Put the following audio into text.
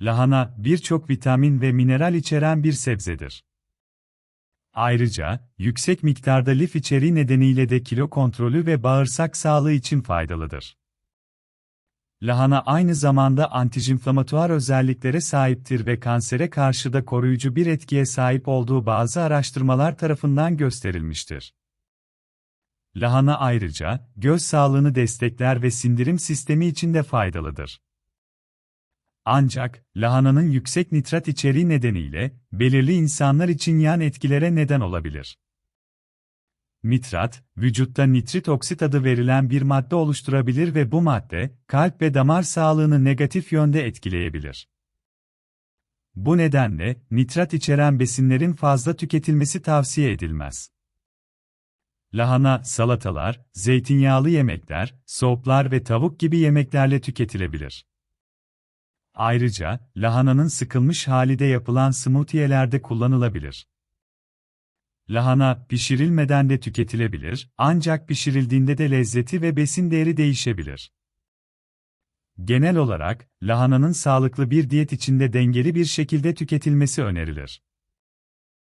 Lahana, birçok vitamin ve mineral içeren bir sebzedir. Ayrıca, yüksek miktarda lif içeriği nedeniyle de kilo kontrolü ve bağırsak sağlığı için faydalıdır. Lahana aynı zamanda antijinflamatuar özelliklere sahiptir ve kansere karşı da koruyucu bir etkiye sahip olduğu bazı araştırmalar tarafından gösterilmiştir. Lahana ayrıca, göz sağlığını destekler ve sindirim sistemi için de faydalıdır. Ancak, lahananın yüksek nitrat içeriği nedeniyle, belirli insanlar için yan etkilere neden olabilir. Nitrat, vücutta nitrit oksit adı verilen bir madde oluşturabilir ve bu madde, kalp ve damar sağlığını negatif yönde etkileyebilir. Bu nedenle, nitrat içeren besinlerin fazla tüketilmesi tavsiye edilmez. Lahana, salatalar, zeytinyağlı yemekler, soplar ve tavuk gibi yemeklerle tüketilebilir. Ayrıca, lahananın sıkılmış hali de yapılan smoothie'lerde kullanılabilir. Lahana, pişirilmeden de tüketilebilir, ancak pişirildiğinde de lezzeti ve besin değeri değişebilir. Genel olarak, lahananın sağlıklı bir diyet içinde dengeli bir şekilde tüketilmesi önerilir.